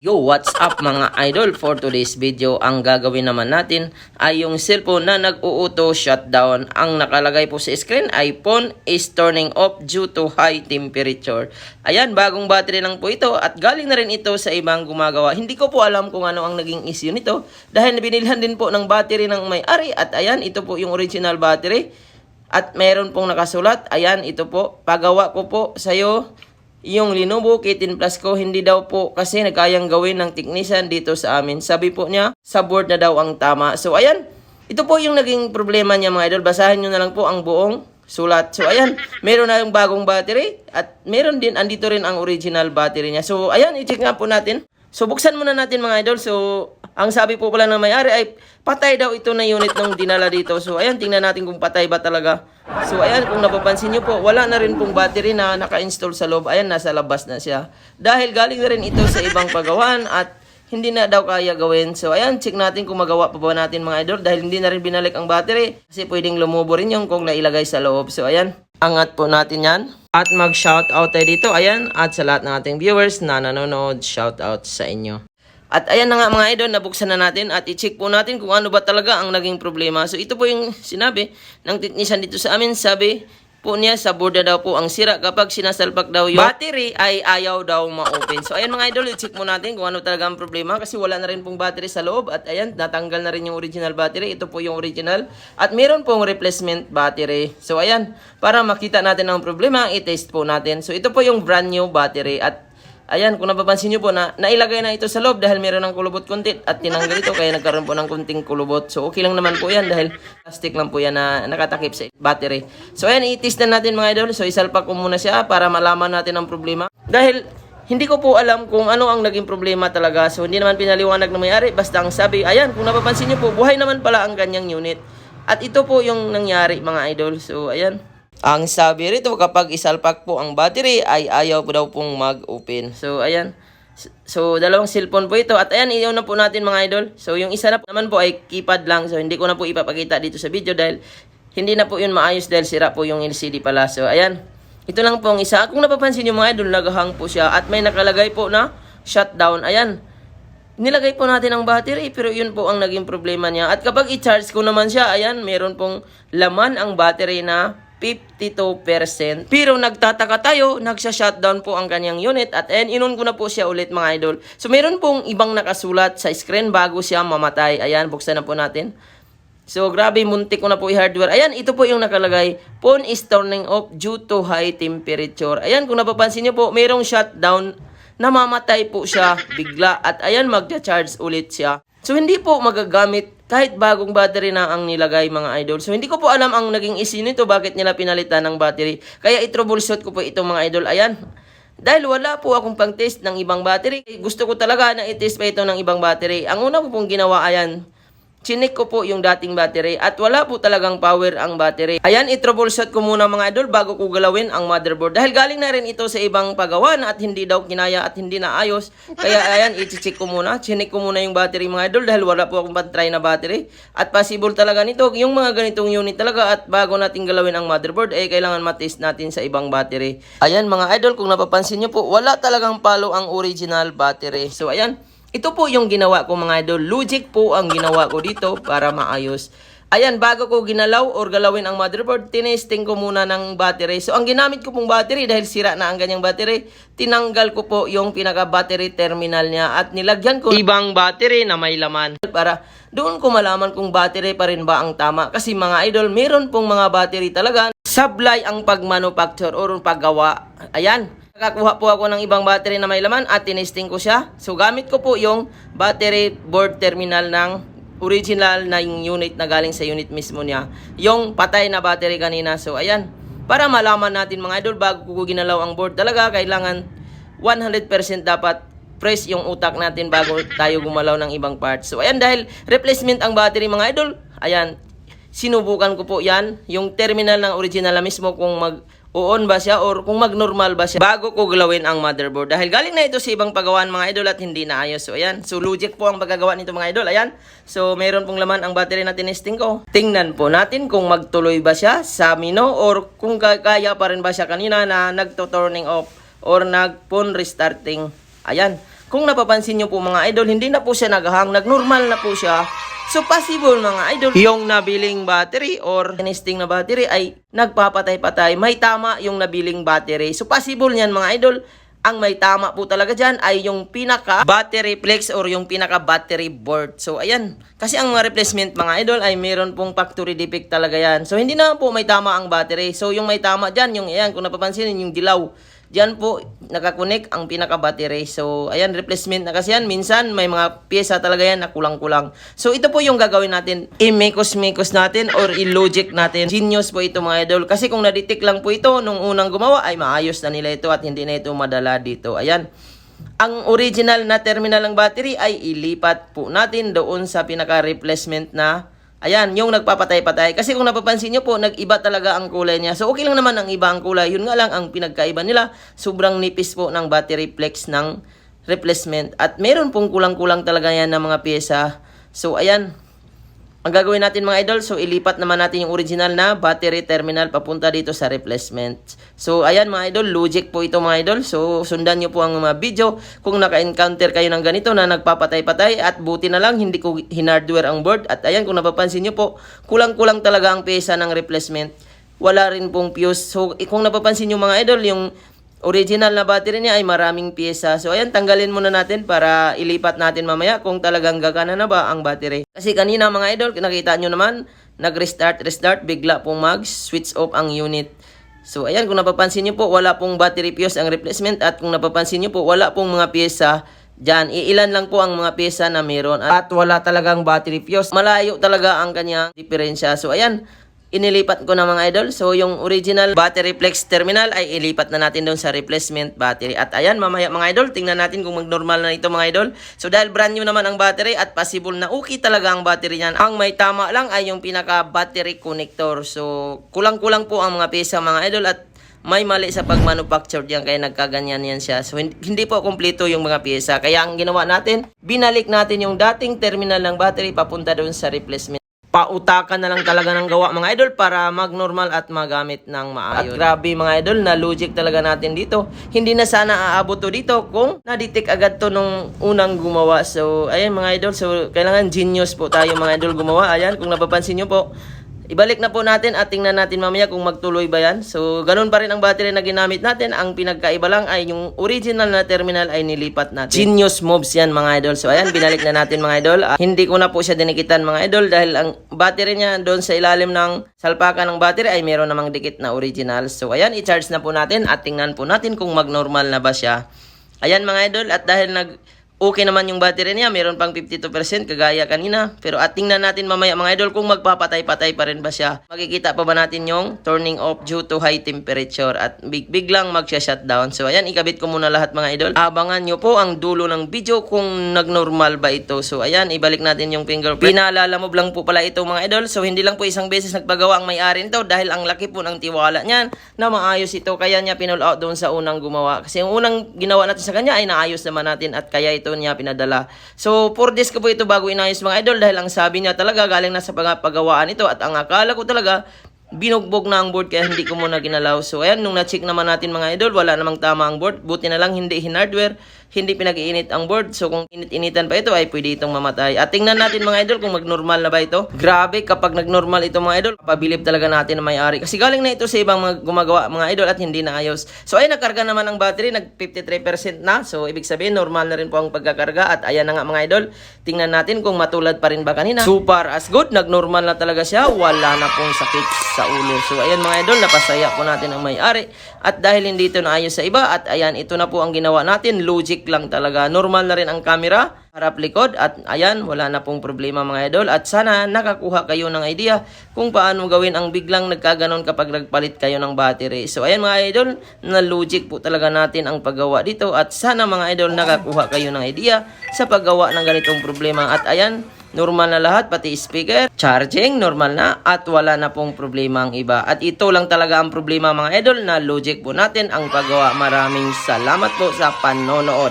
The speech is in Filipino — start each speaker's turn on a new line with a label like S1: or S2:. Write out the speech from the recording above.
S1: Yo, what's up mga idol? For today's video, ang gagawin naman natin ay yung cellphone na nag-uuto shutdown. Ang nakalagay po sa screen ay phone is turning off due to high temperature. Ayan, bagong battery lang po ito at galing na rin ito sa ibang gumagawa. Hindi ko po alam kung ano ang naging issue nito dahil binilhan din po ng battery ng may-ari at ayan, ito po yung original battery. At meron pong nakasulat, ayan, ito po, pagawa ko po sa'yo yung Lenovo K10 Plus ko hindi daw po kasi nagkayang gawin ng technician dito sa amin. Sabi po niya, sa board na daw ang tama. So ayan, ito po yung naging problema niya mga idol. Basahin nyo na lang po ang buong sulat. So ayan, meron na yung bagong battery at meron din, andito rin ang original battery niya. So ayan, i-check nga po natin. So buksan muna natin mga idol. So ang sabi po pala ng may-ari ay patay daw ito na unit nung dinala dito. So ayan, tingnan natin kung patay ba talaga. So ayan, kung napapansin nyo po, wala na rin pong battery na naka-install sa loob. Ayan, nasa labas na siya. Dahil galing na rin ito sa ibang pagawaan at hindi na daw kaya gawin. So ayan, check natin kung magawa pa ba natin mga idol dahil hindi na rin binalik ang battery kasi pwedeng lumubo rin yung kung nailagay sa loob. So ayan, angat po natin yan. At mag-shout out tayo dito. Ayan, at sa lahat ng ating viewers na nanonood, shout out sa inyo. At ayan na nga mga idol, nabuksan na natin at i-check po natin kung ano ba talaga ang naging problema. So ito po yung sinabi ng technician dito sa amin. Sabi po niya sa board na daw po ang sira kapag sinasalpak daw yung battery ay ayaw daw ma-open. So ayan mga idol, i-check mo natin kung ano talaga ang problema kasi wala na rin pong battery sa loob at ayan, natanggal na rin yung original battery. Ito po yung original at meron pong replacement battery. So ayan, para makita natin ang problema, i-test po natin. So ito po yung brand new battery at Ayan, kung napapansin nyo po na nailagay na ito sa loob dahil meron ng kulubot konti at tinanggal ito kaya nagkaroon po ng kunting kulubot. So okay lang naman po yan dahil plastic lang po yan na nakatakip sa battery. So ayan, i-test na natin mga idol. So isalpak ko muna siya para malaman natin ang problema. Dahil hindi ko po alam kung ano ang naging problema talaga. So hindi naman pinaliwanag ng may-ari. Basta ang sabi, ayan, kung napapansin nyo po, buhay naman pala ang ganyang unit. At ito po yung nangyari mga idol. So ayan. Ang sabi rito, kapag isalpak po ang battery, ay ayaw po daw pong mag-open. So, ayan. So, dalawang cellphone po ito. At ayan, iyon na po natin mga idol. So, yung isa na po naman po ay keypad lang. So, hindi ko na po ipapakita dito sa video dahil hindi na po yun maayos dahil sira po yung LCD pala. So, ayan. Ito lang po ang isa. Kung napapansin nyo mga idol, nagahang po siya. At may nakalagay po na shutdown. Ayan. Nilagay po natin ang battery pero yun po ang naging problema niya. At kapag i-charge ko naman siya, ayan, meron pong laman ang battery na 52%. Pero nagtataka tayo, nagsha-shutdown po ang kanyang unit at ayan, inon ko na po siya ulit mga idol. So meron pong ibang nakasulat sa screen bago siya mamatay. Ayan, buksan na po natin. So, grabe, muntik ko na po i-hardware. Ayan, ito po yung nakalagay. Phone is turning off due to high temperature. Ayan, kung napapansin nyo po, mayroong shutdown. Namamatay po siya bigla. At ayan, magcha-charge ulit siya. So, hindi po magagamit kahit bagong battery na ang nilagay mga idol. So, hindi ko po alam ang naging issue nito, bakit nila pinalitan ng battery. Kaya i-troubleshoot ko po itong mga idol. Ayan, dahil wala po akong pang-test ng ibang battery. Gusto ko talaga na i-test pa ito ng ibang battery. Ang una ko pong ginawa, ayan, chinik ko po yung dating battery at wala po talagang power ang battery. Ayan, i-troubleshoot ko muna mga idol bago ko galawin ang motherboard. Dahil galing na rin ito sa ibang pagawaan at hindi daw kinaya at hindi na ayos. Kaya ayan, i-check ko muna. Chinik ko muna yung battery mga idol dahil wala po akong pantry na battery. At possible talaga nito, yung mga ganitong unit talaga at bago natin galawin ang motherboard, eh kailangan matest natin sa ibang battery. Ayan mga idol, kung napapansin nyo po, wala talagang palo ang original battery. So ayan, ito po yung ginawa ko mga idol. Logic po ang ginawa ko dito para maayos. Ayan, bago ko ginalaw or galawin ang motherboard, tinesting ko muna ng battery. So, ang ginamit ko pong battery, dahil sira na ang ganyang battery, tinanggal ko po yung pinaka-battery terminal niya at nilagyan ko ibang battery na may laman. Para doon ko malaman kung battery pa rin ba ang tama. Kasi mga idol, meron pong mga battery talaga. Sablay ang pagmanufacture or paggawa. Ayan, Nakakuha po ako ng ibang battery na may laman at tinesting ko siya. So gamit ko po yung battery board terminal ng original na yung unit na galing sa unit mismo niya. Yung patay na battery kanina. So ayan, para malaman natin mga idol bago ko ginalaw ang board talaga kailangan 100% dapat fresh yung utak natin bago tayo gumalaw ng ibang parts. So ayan dahil replacement ang battery mga idol. Ayan, sinubukan ko po yan. Yung terminal ng original na mismo kung mag on ba siya or kung mag-normal ba siya bago ko galawin ang motherboard. Dahil galing na ito sa ibang pagawaan mga idol at hindi na ayos. So ayan, so logic po ang pagkagawa nito mga idol. Ayan, so meron pong laman ang battery na tinesting ko. Tingnan po natin kung magtuloy ba siya sa mino or kung ka- kaya pa rin ba siya kanina na nagto-turning off or nag-phone restarting. Ayan, kung napapansin nyo po mga idol, hindi na po siya naghahang, nagnormal na po siya. So possible mga idol, yung nabiling battery or nesting na battery ay nagpapatay-patay. May tama yung nabiling battery. So possible niyan mga idol, ang may tama po talaga dyan ay yung pinaka battery flex or yung pinaka battery board. So ayan, kasi ang mga replacement mga idol ay meron pong factory defect talaga yan. So hindi na po may tama ang battery. So yung may tama dyan, yung ayan, kung napapansin yung dilaw, Diyan po nakakonek ang pinaka battery. So ayan replacement na kasi yan. Minsan may mga pyesa talaga yan na kulang-kulang. So ito po yung gagawin natin. I-mekos-mekos natin or i-logic natin. Genius po ito mga idol. Kasi kung na-detect lang po ito nung unang gumawa ay maayos na nila ito at hindi na ito madala dito. Ayan. Ang original na terminal ng battery ay ilipat po natin doon sa pinaka-replacement na Ayan, yung nagpapatay-patay. Kasi kung napapansin nyo po, nag-iba talaga ang kulay niya. So, okay lang naman ang iba ang kulay. Yun nga lang ang pinagkaiba nila. Sobrang nipis po ng battery flex ng replacement. At meron pong kulang-kulang talaga yan ng mga pyesa. So, ayan. Ang gagawin natin mga idol, so ilipat naman natin yung original na battery terminal papunta dito sa replacement. So ayan mga idol, logic po ito mga idol. So sundan nyo po ang mga video kung naka-encounter kayo ng ganito na nagpapatay-patay at buti na lang hindi ko hinardware ang board. At ayan kung napapansin nyo po, kulang-kulang talaga ang pesa ng replacement. Wala rin pong fuse. So kung napapansin nyo mga idol, yung original na battery niya ay maraming pyesa. So ayan, tanggalin muna natin para ilipat natin mamaya kung talagang gagana na ba ang battery. Kasi kanina mga idol, nakita nyo naman, nag-restart, restart, bigla pong mag-switch off ang unit. So ayan, kung napapansin nyo po, wala pong battery fuse ang replacement at kung napapansin nyo po, wala pong mga pyesa Diyan, iilan lang po ang mga pyesa na meron at wala talagang battery fuse. Malayo talaga ang kanyang diferensya. So ayan, inilipat ko na mga idol. So, yung original battery flex terminal ay ilipat na natin doon sa replacement battery. At ayan, mamaya mga idol, tingnan natin kung mag-normal na ito mga idol. So, dahil brand new naman ang battery at possible na okay talaga ang battery niyan. Ang may tama lang ay yung pinaka battery connector. So, kulang-kulang po ang mga pyesa mga idol at may mali sa pag-manufacture diyan kaya nagkaganyan yan siya. So hin- hindi po kumpleto yung mga pyesa. Kaya ang ginawa natin, binalik natin yung dating terminal ng battery papunta doon sa replacement. Pautakan na lang talaga ng gawa mga idol para mag-normal at magamit ng maayos. At grabe mga idol, na logic talaga natin dito. Hindi na sana aabot to dito kung na-detect agad to nung unang gumawa. So, ayan mga idol, so kailangan genius po tayo mga idol gumawa. Ayan, kung napapansin nyo po, Ibalik na po natin at tingnan natin mamaya kung magtuloy ba yan. So, ganun pa rin ang battery na ginamit natin. Ang pinagkaiba lang ay yung original na terminal ay nilipat natin. Genius moves yan mga idol. So, ayan, binalik na natin mga idol. Ah, hindi ko na po siya dinikitan mga idol dahil ang battery niya doon sa ilalim ng salpakan ng battery ay meron namang dikit na original. So, ayan, i-charge na po natin at tingnan po natin kung mag-normal na ba siya. Ayan mga idol, at dahil nag okay naman yung battery niya, meron pang 52% kagaya kanina. Pero at tingnan natin mamaya mga idol kung magpapatay-patay pa rin ba siya. Makikita pa ba natin yung turning off due to high temperature at big biglang magsha-shutdown. So ayan, ikabit ko muna lahat mga idol. Abangan nyo po ang dulo ng video kung nag-normal ba ito. So ayan, ibalik natin yung fingerprint. Pinaalala mo lang po pala ito mga idol. So hindi lang po isang beses nagpagawa ang may-ari nito dahil ang laki po ng tiwala niyan na maayos ito. Kaya niya pinull out doon sa unang gumawa. Kasi yung unang ginawa natin sa kanya ay naayos naman natin at kaya ito niya pinadala. So, 4 days ko po ito bago inayos mga idol dahil ang sabi niya talaga galing na sa pag- paggawaan ito at ang akala ko talaga binugbog na ang board kaya hindi ko muna ginalaw. So, ayan, nung na-check naman natin mga idol, wala namang tama ang board. Buti na lang hindi hinardware, hindi pinag-iinit ang board. So, kung init-initan pa ito, ay pwede itong mamatay. At tingnan natin mga idol kung mag-normal na ba ito. Grabe, kapag nag-normal ito mga idol, pabilib talaga natin na may-ari. Kasi galing na ito sa ibang mga gumagawa mga idol at hindi na ayos. So, ay nakarga naman ang battery, nag 53% na. So, ibig sabihin, normal na rin po ang pagkakarga. At ayan na nga mga idol, tingnan natin kung matulad pa rin ba kanina. Super as good, nag-normal na talaga siya. Wala na pong sakit sa ulo. So, ayan mga idol, napasaya po natin ang may-ari. At dahil hindi ito naayos sa iba, at ayan, ito na po ang ginawa natin. Logic lang talaga. Normal na rin ang camera, harap likod. At ayan, wala na pong problema mga idol. At sana nakakuha kayo ng idea kung paano gawin ang biglang nagkaganon kapag nagpalit kayo ng battery. So, ayan mga idol, na logic po talaga natin ang paggawa dito. At sana mga idol, nakakuha kayo ng idea sa paggawa ng ganitong problema. At ayan, Normal na lahat, pati speaker, charging, normal na, at wala na pong problema ang iba. At ito lang talaga ang problema mga idol na logic po natin ang paggawa. Maraming salamat po sa panonood.